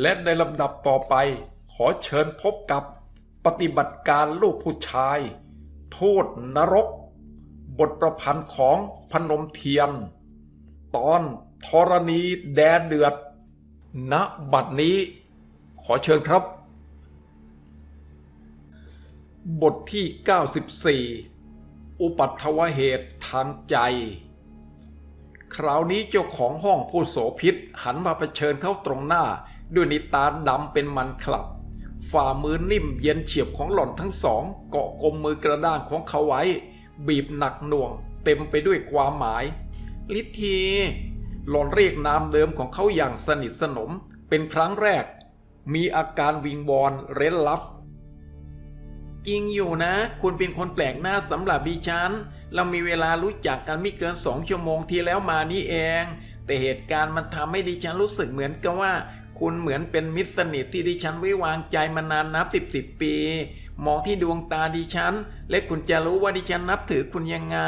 และในลำดับต่อไปขอเชิญพบกับปฏิบัติการลูกผู้ชาย โทษนรก บทประพันธ์ของพนมเทียน ตอนธรณีแดนเดือด ณบัดนี้ ขอเชิญครับ บทที่ 94 อุปัตถวเหตุทางใจ คราวนี้เจ้าของห้องผู้โสพิษหันมาเผชิญเข้าตรงหน้า ด้วยนิตาดำเป็นมันคลับ ฝ่ามือนิ่มเย็นเฉียบของหล่อนทั้งสอง เกาะกลมมือกระด้างของเขาไว้ บีบหนักหน่วง เต็มไปด้วยความหมาย ลิทีหล่อนเรียกนามเดิมของเขาอย่างสนิทสนม เป็นครั้งแรก มีอาการวิงวอนเร้นลับ จริงอยู่นะ คุณเป็นคนแปลกหน้าสำหรับดิฉัน เรามีเวลารู้จักกันไม่เกินสองชั่วโมงที่แล้วมานี่เอง แต่เหตุการณ์มันทำให้ดิฉันรู้สึกเหมือนกับว่า คุณเหมือนเป็นมิตรสนิทที่ดิฉันไว้วางใจมานานนับสิบสิบปี มองที่ดวงตาดิฉัน และคุณจะรู้ว่าดิฉันนับถือคุณยังไง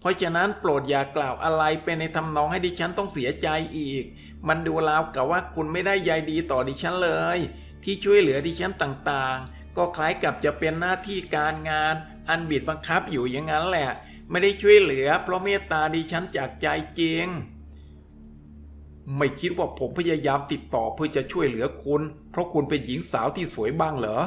เพราะฉะนั้นโปรดอย่ากล่าวอะไรไปในทำนองให้ดิฉันต้องเสียใจอีก มันดูราวกับว่าคุณไม่ได้ใยดีต่อดิฉันเลย ที่ช่วยเหลือดิฉันต่างๆ ก็คล้ายกับจะเป็นหน้าที่การงาน อันบิดบังคับอยู่อย่างนั้นแหละ ไม่ได้ช่วยเหลือ เพราะเมตตาดิฉันจากใจจริง ไม่คิดว่าผมพยายามติดต่อเพื่อจะช่วยเหลือคุณ เพราะคุณเป็นหญิงสาวที่สวยบ้างเหรอ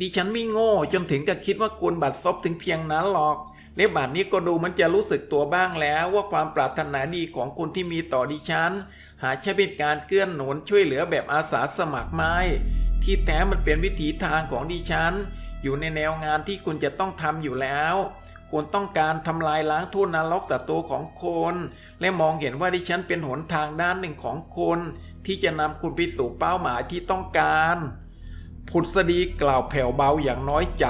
ดิฉันไม่โง่จนถึงกับคิดว่าคุณบัดซบถึงเพียงนั้นหรอกในบัดนี้ก็ดูมันจะรู้สึกตัวบ้างแล้ว ว่าความปรารถนาดีของคุณที่มีต่อดิฉัน หาใช่เป็นการเกื้อนหนุนช่วยเหลือแบบอาสาสมัครไหมที่แท้มันเป็นวิถีทางของดิฉัน อยู่ในแนวงานที่คุณจะต้องทำอยู่แล้ว คุณต้องการทำลายล้างทุ่นนรกแต่ตัวของคน และมองเห็นว่าดิฉันเป็นหนทางด้านหนึ่งของคน ที่จะนำคุณไปสู่เป้าหมายที่ต้องการผุดสดีกล่าวแผ่วเบาอย่างน้อยใจ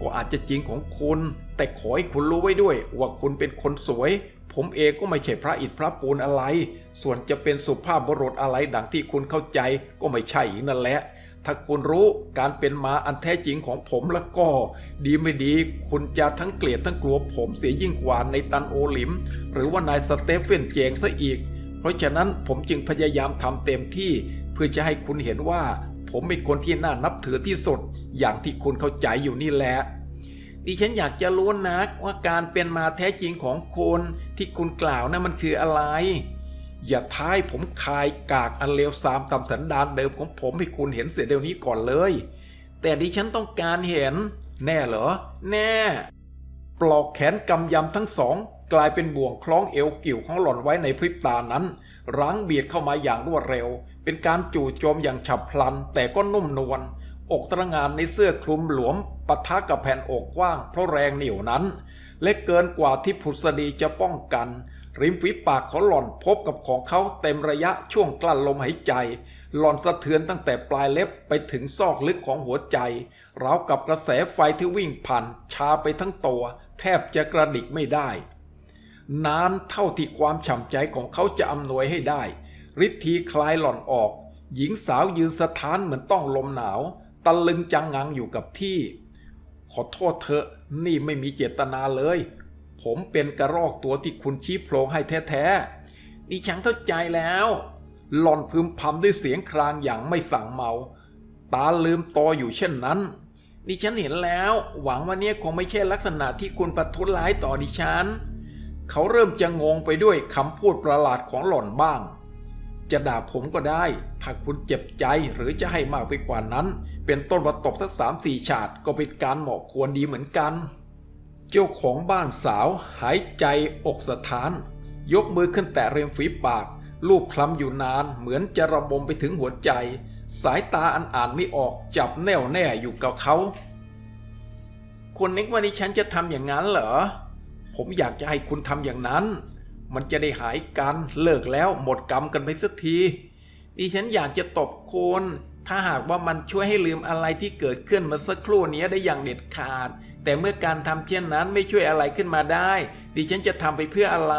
ก็อาจจะจริงของคุณ แต่ขอให้คุณรู้ไว้ด้วยว่าคุณเป็นคนสวย ผมเองก็ไม่ใช่พระอิฐพระปูนอะไร ส่วนจะเป็นสุภาพบุรุษอะไรดังที่คุณเข้าใจก็ไม่ใช่นั่นแหละ ถ้าคุณรู้การเป็นมาอันแท้จริงของผมแล้วก็ ดีไม่ดี คุณจะทั้งเกลียดทั้งกลัวผมเสียยิ่งกว่าในตันโอลิม หรือว่านายสเตฟเฟนเจงซะอีก เพราะฉะนั้นผมจึงพยายามทำเต็มที่ เพื่อจะให้คุณเห็นว่า ผมเป็นคนที่น่านับถือที่สุด อย่างที่คุณเข้าใจอยู่นี่แหละดิฉันอยากจะรู้นักว่าการเป็นมาแท้จริงของคุณที่คุณกล่าวนะั้นมันคืออะไร อย่าท้ายผมคายกากอันเลวทรามตามสันดานเดิมของผมให้คุณเห็นเสียเดี๋ยวนี้ก่อนเลย แต่ดิฉันต้องการเห็น แน่เหรอ แน่ ปลอกแขนกำยำทั้งสอง กลายเป็นบ่วงคล้องเอวกิ่วของหล่อนไว้ในพริบตานั้นรั้งเบียดเข้ามาอย่างรวดเร็ว เป็นการจู่โจมอย่างฉับพลัน แต่ก็นุ่มนวลอกตระงานในเสื้อคลุมหลวมปะทะกับแผ่นอกกว้างเพราะแรงเหนี่ยวนั้นและเกินกว่าที่ผุษดีจะป้องกัน ริมฝีปากของหล่อนพบกับของเขาเต็มระยะช่วงกลั้นลมหายใจ หล่อนสะเทือนตั้งแต่ปลายเล็บไปถึงซอกลึกของหัวใจราวกับกระแสไฟที่วิ่งผ่านชาไปทั้งตัว แทบจะกระดิกไม่ได้ นานเท่าที่ความฉ่ำใจของเขาจะอำนวยให้ได้ฤทธีคลายหล่อนออก หญิงสาวยืนสะท้านเหมือนต้องลมหนาวตะลึงจังงังอยู่กับที่ ขอโทษเถอนี่ไม่มีเจตนาเลย ผมเป็นกระรอกตัวที่คุณชี้โพลงให้แท้ๆดิฉันเข้าใจแล้ว หล่อนพึมพำด้วยเสียงครางอย่างไม่สั่งเมา ตาลืมตออยู่เช่นนั้น ดิฉันเห็นแล้ว หวังว่าเนี่ยคงไม่ใช่ลักษณะที่คุณประทุษร้ายต่อดิฉัน เขาเริ่มจะงงไปด้วยคำพูดประหลาดของหล่อนบ้าง จะด่าผมก็ได้ ถ้าคุณเจ็บใจหรือจะให้มากไปกว่านั้น เป็นต้นว่าตบสักสามสี่ฉาดก็เป็นการเหมาะควรดีเหมือนกัน เจ้าของบ้านสาวหายใจอกสะท้าน ยกมือขึ้นแตะเรียมฝีปากลูบคลำอยู่นานเหมือนจะระบมไปถึงหัวใจ สายตาอันอ่านไม่ออกจับแน่วแน่อยู่กับเขาคุณนึกว่านี่ฉันจะทำอย่างนั้นเหรอ ผมอยากจะให้คุณทำอย่างนั้น มันจะได้หายกันเลิกแล้วหมดกรรมกันไปสักทีดิฉันอยากจะตบคุณถ้าหากว่ามันช่วยให้ลืมอะไรที่เกิดขึ้นมาสักครู่นี้ได้อย่างเด็ดขาด แต่เมื่อการทำเช่นนั้นไม่ช่วยอะไรขึ้นมาได้ ดิฉันจะทำไปเพื่ออะไร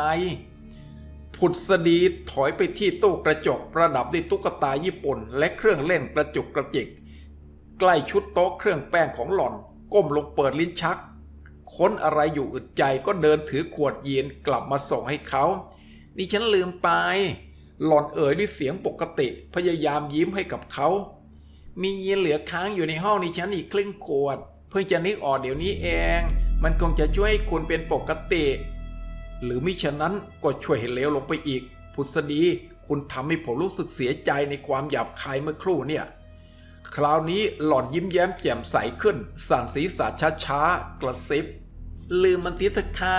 ผุดสดีถอยไปที่ตู้กระจกประดับด้วยตุ๊กตาญี่ปุ่น และเครื่องเล่นกระจุกกระจิก ใกล้ชุดโต๊ะเครื่องแป้งของหล่อน ก้มลงเปิดลิ้นชัก ค้นอะไรอยู่อึดใจก็เดินถือขวดเย็นกลับมาส่งให้เขานี่ฉันลืมไป หล่อนเอ่ยด้วยเสียงปกติพยายามยิ้มให้กับเขา มีเย็นเหลือค้างอยู่ในห้องนี้ฉันอีกครึ่งขวด พิ่งจะนึกออกเดี๋ยวนี้เอง มันคงจะช่วยให้คุณเป็นปกติ หรือมิฉะนั้นก็ช่วยให้เลวลงไปอีก พุทธดี คุณทำให้ผมรู้สึกเสียใจในความหยาบคายเมื่อครู่เนี่ย คราวนี้หล่อนยิ้มแย้มแจ่มใสขึ้น สั่นศีรษะช้าๆ กระซิบ ลืมมันทิเถอะค่ะ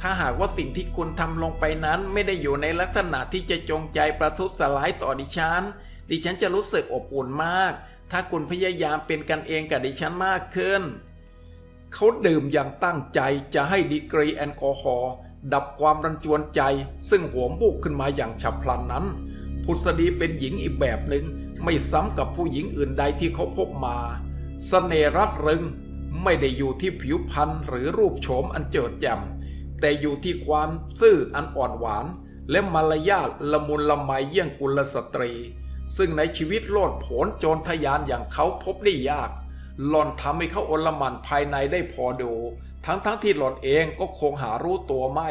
ถ้าหากว่าสิ่งที่คุณทำลงไปนั้นไม่ได้อยู่ในลักษณะที่จะจงใจประทุษร้ายต่อดิฉัน ดิฉันจะรู้สึกอบอุ่นมาก ถ้าคุณพยายามเป็นกันเองกับดิฉันมากขึ้น เขาดื่มอย่างตั้งใจจะให้ดีกรีแอลกอฮอล์ดับความรันจวนใจ ซึ่งหัวบุกขึ้นมาอย่างฉับพลันนั้นพุทธดีเป็นหญิงอีกแบบหนึ่งไม่ซ้ำกับผู้หญิงอื่นใดที่เขาพบมาสเสน่รักรึงไม่ได้อยู่ที่ผิวพรรณหรือรูปโฉมอันเจิดแจ่มแต่อยู่ที่ความซื่ออันอ่อนหวาน และมารยาทละมุนละไมเยี่ยงกุลสตรี ซึ่งในชีวิตโลดโผนโจรทยานอย่างเขาพบได้ยาก หล่อนทำให้เขาโอลมันภายในได้พอดู ทั้งๆทที่หล่อนเองก็คงหารู้ตัวไม่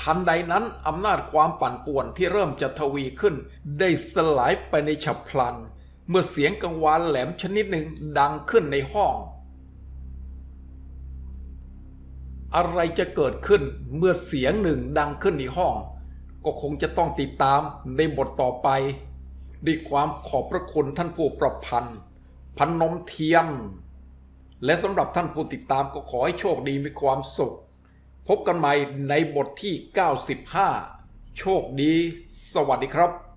ทันใดนั้นอำนาจความปั่นป่วนที่เริ่มจะทวีขึ้น ได้สลายไปในฉับพลัน เมื่อเสียงกังวานแหลมชนิดหนึ่งดังขึ้นในห้อง อะไรจะเกิดขึ้นเมื่อเสียงหนึ่งดังขึ้นในห้อง ก็คงจะต้องติดตามในบทต่อไป ด้วยความขอบพระคุณท่านผู้ประพันธ์พันนมเทียม และสำหรับท่านผู้ติดตามก็ขอให้โชคดีมีความสุข พบกันใหม่ในบทที่ 95 โชคดี สวัสดีครับ